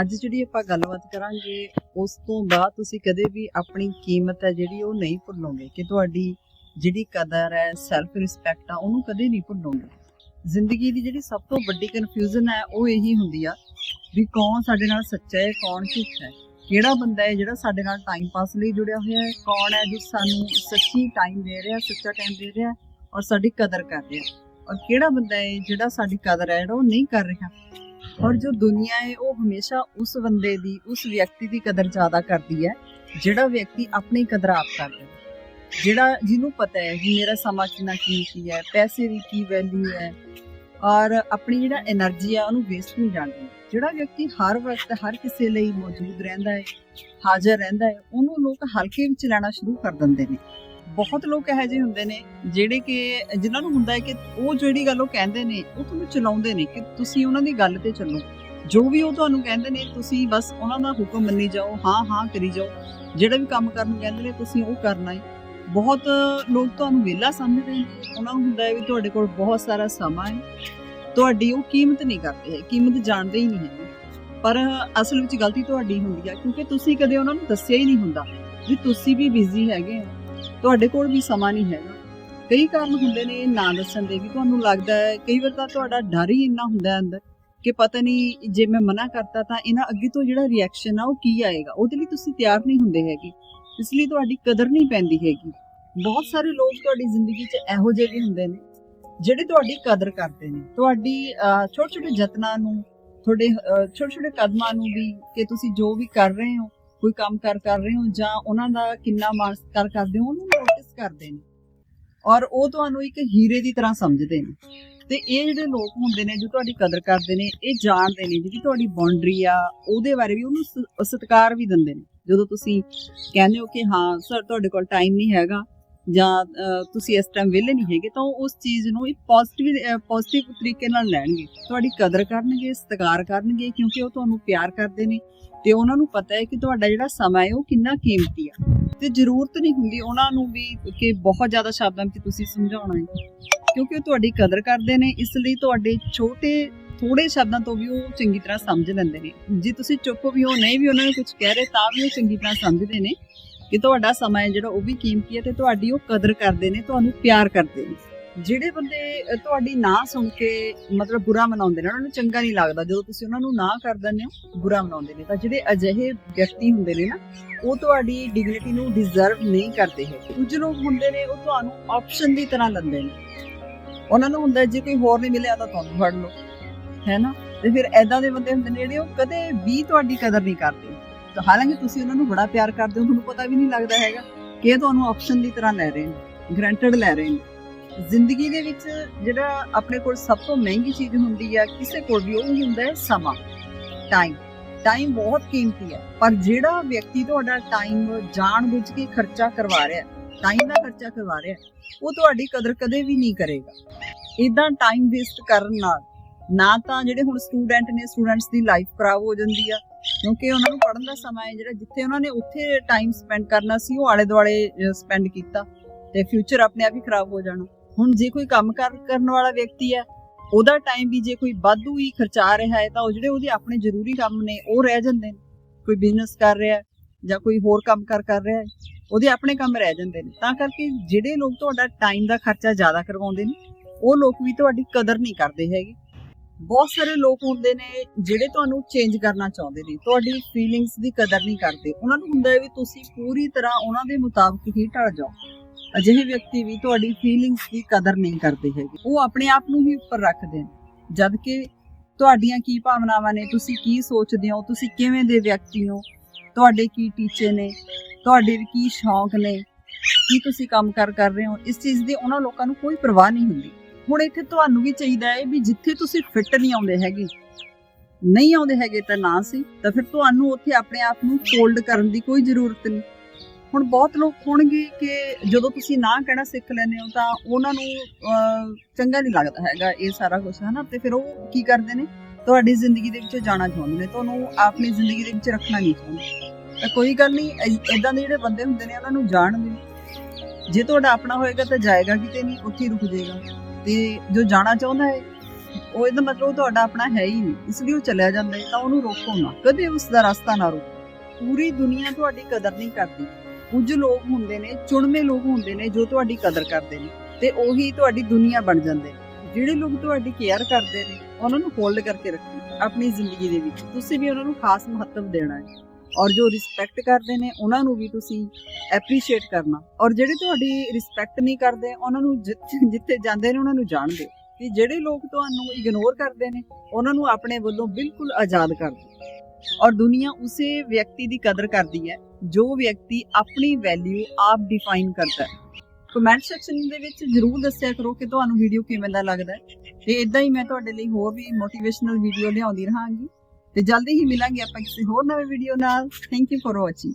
ਅੱਜ ਜਿਹੜੀ ਆਪਾਂ ਗੱਲਬਾਤ ਕਰਾਂਗੇ, ਉਸ ਤੋਂ ਬਾਅਦ ਤੁਸੀਂ ਕਦੇ ਵੀ ਆਪਣੀ ਕੀਮਤ ਹੈ ਜਿਹੜੀ ਉਹ ਨਹੀਂ ਭੁੱਲੋਗੇ ਕਿ ਤੁਹਾਡੀ ਜਿਹੜੀ ਕਦਰ ਹੈ ਸੈਲਫ ਰਿਸਪੈਕਟ ਆ, ਉਹਨੂੰ ਕਦੇ ਨਹੀਂ ਭੁੱਲੋਗੇ? ਜ਼ਿੰਦਗੀ ਦੀ ਜਿਹੜੀ ਸਭ ਤੋਂ ਵੱਡੀ ਕਨਫਿਊਜ਼ਨ ਹੈ, ਉਹ ਇਹੀ ਹੁੰਦੀ ਆ ਵੀ ਕੌਣ ਸਾਡੇ ਨਾਲ ਸੱਚਾ ਹੈ, ਕੌਣ ਝੂਠਾ ਹੈ? ਕਿਹੜਾ ਬੰਦਾ ਹੈ ਜਿਹੜਾ ਸਾਡੇ ਨਾਲ ਟਾਈਮ ਪਾਸ ਲਈ ਜੁੜਿਆ ਹੋਇਆ ਹੈ? ਕੌਣ ਹੈ ਜੋ ਸਾਨੂੰ ਸੱਚੀ ਟਾਈਮ ਦੇ ਰਿਹਾ, ਸੱਚਾ ਟਾਈਮ ਦੇ ਰਿਹਾ ਔਰ ਸਾਡੀ ਕਦਰ ਕਰ ਰਿਹਾ? ਔਰ ਕਿਹੜਾ ਬੰਦਾ ਹੈ ਜਿਹੜਾ ਸਾਡੀ ਕਦਰ ਹੈ ਜਿਹੜਾ ਉਹ ਨਹੀਂ ਕਰ ਰਿਹਾ? ਔਰ ਜੋ ਦੁਨੀਆ ਹੈ, ਉਹ ਹਮੇਸ਼ਾ ਉਸ ਬੰਦੇ ਦੀ, ਉਸ ਵਿਅਕਤੀ ਦੀ ਕਦਰ ਜ਼ਿਆਦਾ ਕਰਦੀ ਹੈ, ਜਿਹੜਾ ਵਿਅਕਤੀ ਆਪਣੀ ਆਪ ਕਰਦਾ ਹੈ। ਜਿਹੜਾ ਜਿਹਨੂੰ ਪਤਾ ਹੈ ਕਿ ਮੇਰਾ ਸਮਾਂ ਕਿੰਨਾ ਕੀਮਤੀ ਹੈ, ਪੈਸੇ ਦੀ ਕੀ ਵੈਲਿਊ ਹੈ, ਔਰ ਆਪਣੀ ਜਿਹੜਾ એનર્ਜੀ ਆ, ਉਹਨੂੰ ਵੇਸਟ ਨਹੀਂ ਜਾਣ ਜਿਹੜਾ ਵਿਅਕਤੀ ਹਰ ਵਕਤ, ਹਰ ਕਿਸੇ ਲਈ ਮੌਜੂਦ ਰਹਿੰਦਾ ਹੈ, ਹਾਜ਼ਰ ਰਹਿੰਦਾ ਹੈ, ਉਹਨੂੰ ਲੋਕ ਹਲਕੇ ਵਿੱਚ ਲੈਣਾ ਸ਼ੁਰੂ ਕਰ ਦਿੰਦੇ ਨੇ। ਬਹੁਤ ਲੋਕ ਇਹੋ ਜਿਹੇ ਹੁੰਦੇ ਨੇ ਜਿਹੜੇ ਕਿ ਜਿਨ੍ਹਾਂ ਨੂੰ ਹੁੰਦਾ ਹੈ ਕਿ ਉਹ ਜਿਹੜੀ ਗੱਲ ਉਹ ਕਹਿੰਦੇ ਨੇ, ਉਹ ਤੁਹਾਨੂੰ ਚਲਾਉਂਦੇ ਨੇ ਕਿ ਤੁਸੀਂ ਉਹਨਾਂ ਦੀ ਗੱਲ ਤੇ ਚੱਲੋ। ਜੋ ਵੀ ਉਹ ਤੁਹਾਨੂੰ ਕਹਿੰਦੇ ਨੇ, ਤੁਸੀਂ ਬਸ ਉਹਨਾਂ ਦਾ ਹੁਕਮ ਮੰਨੀ ਜਾਓ, ਹਾਂ ਹਾਂ ਕਰੀ ਜਾਓ। ਜਿਹੜਾ ਵੀ ਕੰਮ ਕਰਨ ਨੂੰ ਕਹਿੰਦੇ ਨੇ, ਤੁਸੀਂ ਉਹ ਕਰਨਾ ਹੈ। ਬਹੁਤ ਲੋਕ ਤੁਹਾਨੂੰ ਵਿਹਲਾ ਸਮਝਦੇ ਨੇ। ਉਹਨਾਂ ਨੂੰ ਹੁੰਦਾ ਹੈ ਵੀ ਤੁਹਾਡੇ ਕੋਲ ਬਹੁਤ ਸਾਰਾ ਸਮਾਂ ਹੈ। ਤੁਹਾਡੀ ਉਹ ਕੀਮਤ ਨਹੀਂ ਕਰਦੇ ਕੀਮਤ ਜਾਣਦੇ ਹੀ ਨਹੀਂ ਹੈ ਪਰ ਅਸਲ ਵਿੱਚ ਗਲਤੀ ਤੁਹਾਡੀ ਹੁੰਦੀ ਹੈ ਕਿਉਂਕਿ ਤੁਸੀਂ ਕਦੇ ਉਹਨਾਂ ਨੂੰ ਦੱਸਿਆ ਹੀ ਨਹੀਂ ਹੁੰਦਾ ਵੀ ਤੁਸੀਂ ਵੀ ਬਿਜ਼ੀ ਹੈਗੇ ਹੋ। ਤੁਹਾਡੇ ਕੋਲ ਵੀ ਸਮਾਂ ਨਹੀਂ ਹੈਗਾ। ਕਈ ਕਾਰਨ ਹੁੰਦੇ ਨੇ ਨਾ ਦੱਸਣ ਦੇ ਵੀ ਤੁਹਾਨੂੰ ਲੱਗਦਾ ਹੈ, ਕਈ ਵਾਰ ਤਾਂ ਤੁਹਾਡਾ ਡਰ ਹੀ ਇੰਨਾ ਹੁੰਦਾ ਅੰਦਰ ਕਿ ਪਤਾ ਨਹੀਂ ਜੇ ਮੈਂ ਮਨਾ ਕਰਤਾ ਤਾਂ ਇਹਨਾਂ ਅੱਗੇ ਤੋਂ ਜਿਹੜਾ ਰਿਐਕਸ਼ਨ ਆ ਉਹ ਕੀ ਆਏਗਾ? ਉਹਦੇ ਲਈ ਤੁਸੀਂ ਤਿਆਰ ਨਹੀਂ ਹੁੰਦੇ ਹੈਗੇ। ਇਸ ਲਈ ਤੁਹਾਡੀ ਕਦਰ ਨਹੀਂ ਪੈਂਦੀ ਹੈਗੀ। ਬਹੁਤ ਸਾਰੇ ਲੋਕ ਤੁਹਾਡੀ ਜ਼ਿੰਦਗੀ 'ਚ ਇਹੋ ਜਿਹੇ ਵੀ ਹੁੰਦੇ ਨੇ, ਜਿਹੜੇ ਤੁਹਾਡੀ ਕਦਰ ਕਰਦੇ ਨੇ। ਤੁਹਾਡੀ ਛੋਟੇ ਛੋਟੇ ਯਤਨਾਂ ਨੂੰ, ਤੁਹਾਡੇ ਛੋਟੇ ਛੋਟੇ ਕਦਮਾਂ ਨੂੰ ਵੀ ਕਿ ਤੁਸੀਂ ਜੋ ਵੀ ਕਰ ਰਹੇ ਹੋ ਕੋਈ ਕੰਮ ਕਰ ਕਰ ਰਹੇ ਹੋ ਜਾਂ ਉਹਨਾਂ ਦਾ ਕਿੰਨਾ ਮਾਣ ਸਤਿਕਾਰ ਕਰਦੇ ਹੋ, ਉਹਨੂੰ ਨੋਟਿਸ ਕਰਦੇ ਨੇ। ਔਰ ਉਹ ਤੁਹਾਨੂੰ ਇੱਕ ਹੀਰੇ ਦੀ ਤਰ੍ਹਾਂ ਸਮਝਦੇ ਨੇ। ਤੇ ਇਹ ਜਿਹੜੇ ਲੋਕ ਹੁੰਦੇ ਨੇ ਜੋ ਤੁਹਾਡੀ ਕਦਰ ਕਰਦੇ ਨੇ, ਇਹ ਜਾਣਦੇ ਨੇ ਜਿਹੜੀ ਤੁਹਾਡੀ ਬਾਉਂਡਰੀ ਆ, ਉਹਦੇ ਬਾਰੇ ਵੀ ਉਹਨੂੰ ਸਤਿਕਾਰ ਵੀ ਦਿੰਦੇ ਨੇ। ਜਦੋਂ ਤੁਸੀਂ ਕਹਿੰਦੇ ਹੋ ਕਿ ਹਾਂ, ਸਰ, ਤੁਹਾਡੇ ਕੋਲ ਟਾਈਮ ਨਹੀਂ ਹੈਗਾ ਜਾਂ ਤੁਸੀਂ ਇਸ ਟਾਈਮ ਵਿਹਲੇ ਨਹੀਂ ਹੈਗੇ, ਤਾਂ ਉਸ ਚੀਜ਼ ਨੂੰ ਇੱਕ ਪੋਜ਼ਿਟਿਵ ਪੋਜ਼ਿਟਿਵ ਤਰੀਕੇ ਨਾਲ ਲੈਣਗੇ। ਤੁਹਾਡੀ ਕਦਰ ਕਰਨਗੇ, ਸਤਿਕਾਰ ਕਰਨਗੇ, ਕਿਉਂਕਿ ਉਹ ਤੁਹਾਨੂੰ ਪਿਆਰ ਕਰਦੇ ਨੇ ਤੇ ਉਹਨਾਂ ਨੂੰ ਪਤਾ ਹੈ ਕਿ ਤੁਹਾਡਾ ਜਿਹੜਾ ਸਮਾਂ ਹੈ, ਉਹ ਕਿੰਨਾ ਕੀਮਤੀ ਆ। ਤੇ ਜ਼ਰੂਰਤ ਨਹੀਂ ਹੁੰਦੀ ਉਹਨਾਂ ਨੂੰ ਵੀ ਕਿ ਬਹੁਤ ਜ਼ਿਆਦਾ ਸ਼ਬਦਾਂ ਵਿੱਚ ਤੁਸੀਂ ਸਮਝਾਉਣਾ ਹੈ, ਕਿਉਂਕਿ ਉਹ ਤੁਹਾਡੀ ਕਦਰ ਕਰਦੇ ਨੇ, ਇਸ ਲਈ ਤੁਹਾਡੇ ਛੋਟੇ ਥੋੜੇ ਸ਼ਬਦਾਂ ਤੋਂ ਵੀ ਉਹ ਚੰਗੀ ਤਰ੍ਹਾਂ ਸਮਝ ਲੈਂਦੇ ਨੇ। ਜੇ ਤੁਸੀਂ ਚੁੱਪ ਵੀ ਹੋ, ਨਹੀਂ ਵੀ ਉਹਨਾਂ ਨੂੰ ਕੁਝ ਕਹਿ ਰਹੇ, ਤਾਂ ਵੀ ਉਹ ਚੰਗੀ ਤਰ੍ਹਾਂ ਸਮਝਦੇ ਨੇ। ਕਿ ਤੁਹਾਡਾ ਸਮਾਂ ਹੈ ਜਿਹੜਾ ਉਹ ਵੀ ਕੀਮਤੀ ਹੈ ਤੇ ਤੁਹਾਡੀ ਉਹ ਕਦਰ ਕਰਦੇ ਨੇ, ਤੁਹਾਨੂੰ ਪਿਆਰ ਕਰਦੇ ਨੇ। ਜਿਹੜੇ ਬੰਦੇ ਤੁਹਾਡੀ ਨਾ ਸੁਣ ਕੇ ਮਤਲਬ ਬੁਰਾ ਮਨਾਉਂਦੇ ਨੇ, ਉਹਨਾਂ ਨੂੰ ਚੰਗਾ ਨਹੀਂ ਲੱਗਦਾ। ਜਦੋਂ ਤੁਸੀਂ ਉਹਨਾਂ ਨੂੰ ਨਾ ਕਰ ਦਿੰਦੇ ਹੋ, ਬੁਰਾ ਮਨਾਉਂਦੇ ਨੇ। ਤਾਂ ਜਿਹੜੇ ਅਜਿਹੇ ਵਿਅਕਤੀ ਹੁੰਦੇ ਨੇ ਨਾ, ਉਹ ਤੁਹਾਡੀ ਡਿਗਨਿਟੀ ਨੂੰ ਡਿਜ਼ਰਵ ਨਹੀਂ ਕਰਦੇ ਹੈ ਕੁਝ ਲੋਕ ਹੁੰਦੇ ਨੇ, ਉਹ ਤੁਹਾਨੂੰ ਆਪਸ਼ਨ ਦੀ ਤਰ੍ਹਾਂ ਲੈਂਦੇ ਨੇ। ਉਹਨਾਂ ਨੂੰ ਹੁੰਦਾ, ਜੇ ਕੋਈ ਹੋਰ ਨਹੀਂ ਮਿਲਿਆ ਤਾਂ ਤੁਹਾਨੂੰ ਫੜ ਲਓ। ਹੈ ਨਾ? ਤੇ ਫਿਰ ਐਦਾਂ ਦੇ ਬੰਦੇ ਹੁੰਦੇ ਨੇ ਜਿਹੜੇ ਉਹ ਕਦੇ ਵੀ ਤੁਹਾਡੀ ਕਦਰ ਨਹੀਂ ਕਰਦੇ। ਹਾਲਾਂਕਿ ਤੁਸੀਂ ਉਹਨਾਂ ਨੂੰ ਬੜਾ ਪਿਆਰ ਕਰਦੇ ਹੋ, ਤੁਹਾਨੂੰ ਪਤਾ ਵੀ ਨਹੀਂ ਲੱਗਦਾ ਹੈਗਾ ਕਿ ਇਹ ਤੁਹਾਨੂੰ ਆਪਸ਼ਨ ਦੀ ਤਰ੍ਹਾਂ ਲੈ ਰਹੇ ਨੇ ਗਰੰਟਡ ਲੈ ਰਹੇ ਨੇ। ਜ਼ਿੰਦਗੀ ਦੇ ਵਿੱਚ ਜਿਹੜਾ ਆਪਣੇ ਕੋਲ ਸਭ ਤੋਂ ਮਹਿੰਗੀ ਚੀਜ਼ ਹੁੰਦੀ ਹੈ ਕਿਸੇ ਕੋਲ ਵੀ ਉਹ ਹੁੰਦਾ ਹੈ ਸਮਾਂ ਟਾਈਮ ਟਾਈਮ ਬਹੁਤ ਕੀਮਤੀ ਹੈ, ਪਰ ਜਿਹੜਾ ਵਿਅਕਤੀ ਤੁਹਾਡਾ ਟਾਈਮ ਜਾਣਬੁੱਝ ਕੇ ਖਰਚਾ ਕਰਵਾ ਰਿਹਾ ਟਾਈਮ ਦਾ ਖਰਚਾ ਕਰਵਾ ਰਿਹਾ ਉਹ ਤੁਹਾਡੀ ਕਦਰ ਕਦੇ ਵੀ ਨਹੀਂ ਕਰੇਗਾ। ਇਦਾਂ ਟਾਈਮ ਵੇਸਟ ਕਰਨ ਨਾਲ ਨਾ ਤਾਂ ਜਿਹੜੇ ਹੁਣ ਸਟੂਡੈਂਟ ਨੇ ਸਟੂਡੈਂਟਸ ਦੀ ਲਾਈਫ ਖਰਾਬ ਹੋ ਜਾਂਦੀ ਆ, ਕਿਉਂਕਿ ਉਹਨਾਂ ਨੂੰ ਪੜ੍ਹਨ ਦਾ ਸਮਾਂ ਹੈ ਜਿਹੜਾ, ਜਿੱਥੇ ਉਹਨਾਂ ਨੇ ਉੱਥੇ ਟਾਈਮ ਸਪੈਂਡ ਕਰਨਾ ਸੀ, ਉਹ ਆਲੇ ਦੁਆਲੇ ਸਪੈਂਡ ਕੀਤਾ ਤੇ ਫਿਊਚਰ ਆਪਣੇ ਆਪ ਹੀ ਖਰਾਬ ਹੋ ਜਾਣਾ। ਹੁਣ ਜੇ ਕੋਈ ਕੰਮ ਕਰਨ ਵਾਲਾ ਵਿਅਕਤੀ ਹੈ, ਉਹਦਾ ਟਾਈਮ ਵੀ ਜੇ ਕੋਈ ਵਾਧੂ ਹੀ ਖਰਚਾ ਰਿਹਾ ਹੈ, ਤਾਂ ਉਹ ਜਿਹੜੇ ਉਹਦੇ ਆਪਣੇ ਜ਼ਰੂਰੀ ਕੰਮ ਨੇ, ਉਹ ਰਹਿ ਜਾਂਦੇ ਨੇ। ਕੋਈ ਬਿਜ਼ਨਸ ਕਰ ਰਿਹਾ ਹੈ ਜਾਂ ਕੋਈ ਹੋਰ ਕੰਮ ਕਰ ਕਰ ਰਿਹਾ ਹੈ, ਉਹਦੇ ਆਪਣੇ ਕੰਮ ਰਹਿ ਜਾਂਦੇ ਨੇ। ਤਾਂ ਕਰਕੇ ਜਿਹੜੇ ਲੋਕ ਤੁਹਾਡਾ ਟਾਈਮ ਦਾ ਖਰਚਾ ਜ਼ਿਆਦਾ ਕਰਵਾਉਂਦੇ ਨੇ, ਉਹ ਲੋਕ ਵੀ ਤੁਹਾਡੀ ਕਦਰ ਨਹੀਂ ਕਰਦੇ ਹੈਗੇ। ਬਹੁਤ ਸਾਰੇ ਲੋਕ ਹੁੰਦੇ ਨੇ ਜਿਹੜੇ ਤੁਹਾਨੂੰ ਚੇਂਜ ਕਰਨਾ ਚਾਹੁੰਦੇ ਨੇ। ਤੁਹਾਡੀ ਫੀਲਿੰਗਸ ਦੀ ਕਦਰ ਨਹੀਂ ਕਰਦੇ। ਉਹਨਾਂ ਨੂੰ ਹੁੰਦਾ ਹੈ ਵੀ ਤੁਸੀਂ ਪੂਰੀ ਤਰ੍ਹਾਂ ਉਹਨਾਂ ਦੇ ਮੁਤਾਬਕ ਹੀ ਢਲ ਜਾਓ। ਅਜਿਹੇ ਵਿਅਕਤੀ ਵੀ ਤੁਹਾਡੀ ਫੀਲਿੰਗਸ ਦੀ ਕਦਰ ਨਹੀਂ ਕਰਦੇ ਹੈਗੇ। ਉਹ ਆਪਣੇ ਆਪ ਨੂੰ ਹੀ ਉੱਪਰ ਰੱਖਦੇ ਨੇ। ਜਦ ਕਿ ਤੁਹਾਡੀਆਂ ਕੀ ਭਾਵਨਾਵਾਂ ਨੇ, ਤੁਸੀਂ ਕੀ ਸੋਚਦੇ ਹੋ, ਤੁਸੀਂ ਕਿਵੇਂ ਦੇ ਵਿਅਕਤੀ ਹੋ, ਤੁਹਾਡੇ ਕੀ ਟੀਚੇ ਨੇ, ਤੁਹਾਡੇ ਕੀ ਸ਼ੌਂਕ ਨੇ, ਕੀ ਤੁਸੀਂ ਕੰਮ ਕਰ ਕਰ ਰਹੇ ਹੋ, ਇਸ ਚੀਜ਼ ਦੀ ਉਹਨਾਂ ਲੋਕਾਂ ਨੂੰ ਕੋਈ ਪਰਵਾਹ ਨਹੀਂ ਹੁੰਦੀ। ਹੁਣ ਇੱਥੇ ਤੁਹਾਨੂੰ ਵੀ ਚਾਹੀਦਾ ਹੈ ਵੀ ਜਿੱਥੇ ਤੁਸੀਂ ਫਿੱਟ ਨਹੀਂ ਆਉਂਦੇ ਹੈਗੇ, ਨਹੀਂ ਆਉਂਦੇ ਹੈਗੇ ਤਾਂ ਨਾ ਸੀ, ਤਾਂ ਫਿਰ ਤੁਹਾਨੂੰ ਉੱਥੇ ਆਪਣੇ ਆਪ ਨੂੰ ਫੋਲਡ ਕਰਨ ਦੀ ਕੋਈ ਜ਼ਰੂਰਤ ਨਹੀਂ। ਹੁਣ ਬਹੁਤ ਲੋਕ ਹੋਣਗੇ ਕਿ ਜਦੋਂ ਤੁਸੀਂ ਨਾ ਕਹਿਣਾ ਸਿੱਖ ਲੈਂਦੇ ਹੋ ਤਾਂ ਉਹਨਾਂ ਨੂੰ ਚੰਗਾ ਨਹੀਂ ਲੱਗਦਾ ਹੈਗਾ ਇਹ ਸਾਰਾ ਕੁਝ ਹਨਾ? ਤੇ ਫਿਰ ਉਹ ਕੀ ਕਰਦੇ ਨੇ? ਤੁਹਾਡੀ ਜ਼ਿੰਦਗੀ ਦੇ ਵਿੱਚੋਂ ਜਾਣਾ ਚਾਹੁੰਦੇ ਨੇ, ਤੁਹਾਨੂੰ ਆਪਣੀ ਜ਼ਿੰਦਗੀ ਦੇ ਵਿੱਚ ਰੱਖਣਾ ਨਹੀਂ ਚਾਹੁੰਦੇ। ਤਾਂ ਕੋਈ ਗੱਲ ਨਹੀਂ ਇਦਾਂ ਦੇ ਜਿਹੜੇ ਬੰਦੇ ਹੁੰਦੇ ਨੇ, ਉਹਨਾਂ ਨੂੰ ਜਾਣ ਦਿਓ ਜੇ ਤੁਹਾਡਾ ਆਪਣਾ ਹੋਏਗਾ ਤਾਂ ਜਾਏਗਾ ਕਿਤੇ ਨਹੀਂ, ਉੱਥੇ ਹੀ ਰੁਕ ਜਾਏਗਾ। ਤੇ ਜੋ ਜਾਣਾ ਚਾਹੁੰਦਾ ਹੈ, ਉਹ ਇਹਦਾ ਮਤਲਬ ਤੁਹਾਡਾ ਆਪਣਾ ਹੈ ਹੀ ਨਹੀਂ। ਇਸ ਲਈ ਉਹ ਚਲਿਆ ਜਾਂਦਾ ਹੈ, ਤਾਂ ਉਹਨੂੰ ਰੋਕੋ ਨਾ। ਕਦੇ ਉਸ ਦਾ ਰਸਤਾ ਨਾ ਰੋਕੋ। ਪੂਰੀ ਦੁਨੀਆ ਤੁਹਾਡੀ ਕਦਰ ਨਹੀਂ ਕਰਦੀ। ਕੁਝ ਲੋਕ ਹੁੰਦੇ ਨੇ, ਚੁਣਵੇਂ ਲੋਕ ਹੁੰਦੇ ਨੇ, ਜੋ ਤੁਹਾਡੀ ਕਦਰ ਕਰਦੇ ਨੇ, ਤੇ ਉਹੀ ਤੁਹਾਡੀ ਦੁਨੀਆ ਬਣ ਜਾਂਦੇ ਨੇ ਜਿਹੜੇ ਲੋਕ ਤੁਹਾਡੀ ਕੇਅਰ ਕਰਦੇ ਨੇ, ਉਹਨਾਂ ਨੂੰ ਹੋਲਡ ਕਰਕੇ ਰੱਖੋ, ਆਪਣੀ ਜ਼ਿੰਦਗੀ ਦੇ ਵਿੱਚ। ਤੁਸੀਂ ਵੀ ਉਹਨਾਂ ਨੂੰ ਖਾਸ ਮਹੱਤਵ ਦੇਣਾ ਹੈ। ਔਰ ਜੋ ਰਿਸਪੈਕਟ ਕਰਦੇ ਨੇ, ਉਹਨਾਂ ਨੂੰ ਵੀ ਤੁਸੀਂ ਐਪਰੀਸ਼ੀਏਟ ਕਰਨਾ। ਔਰ ਜਿਹੜੇ ਤੁਹਾਡੀ ਰਿਸਪੈਕਟ ਨਹੀਂ ਕਰਦੇ, ਉਹਨਾਂ ਨੂੰ ਜਿੱਥੇ ਜਿੱਥੇ ਜਾਂਦੇ ਨੇ, ਉਹਨਾਂ ਨੂੰ ਜਾਣ ਦਿਓ ਕਿ ਜਿਹੜੇ ਲੋਕ ਤੁਹਾਨੂੰ ਇਗਨੋਰ ਕਰਦੇ ਨੇ, ਉਹਨਾਂ ਨੂੰ ਆਪਣੇ ਵੱਲੋਂ ਬਿਲਕੁਲ ਆਜ਼ਾਦ ਕਰ ਦਿਓ। ਔਰ ਦੁਨੀਆ ਉਸੇ ਵਿਅਕਤੀ ਦੀ ਕਦਰ ਕਰਦੀ ਹੈ, ਜੋ ਵਿਅਕਤੀ ਆਪਣੀ ਵੈਲਿਊ ਆਪ ਡਿਫਾਈਨ ਕਰਦਾ ਹੈ। ਕਮੈਂਟ ਸੈਕਸ਼ਨ ਦੇ ਵਿੱਚ ਜਰੂਰ ਦੱਸਿਆ ਕਰੋ ਕਿ ਤੁਹਾਨੂੰ ਵੀਡੀਓ ਕਿਵੇਂ ਦਾ ਲੱਗਦਾ ਹੈ। ਤੇ ਇਦਾਂ ਹੀ ਮੈਂ ਤੁਹਾਡੇ ਲਈ ਹੋਰ ਵੀ ਮੋਟੀਵੇਸ਼ਨਲ ਵੀਡੀਓ ਲਿਆਉਂਦੀ ਰਹਾਂਗੀ। ਤੇ ਜਲਦੀ ਹੀ ਮਿਲਾਂਗੇ ਆਪਾਂ ਕਿਸੇ ਹੋਰ ਨਵੇਂ ਵੀਡੀਓ ਨਾਲ। Thank you for watching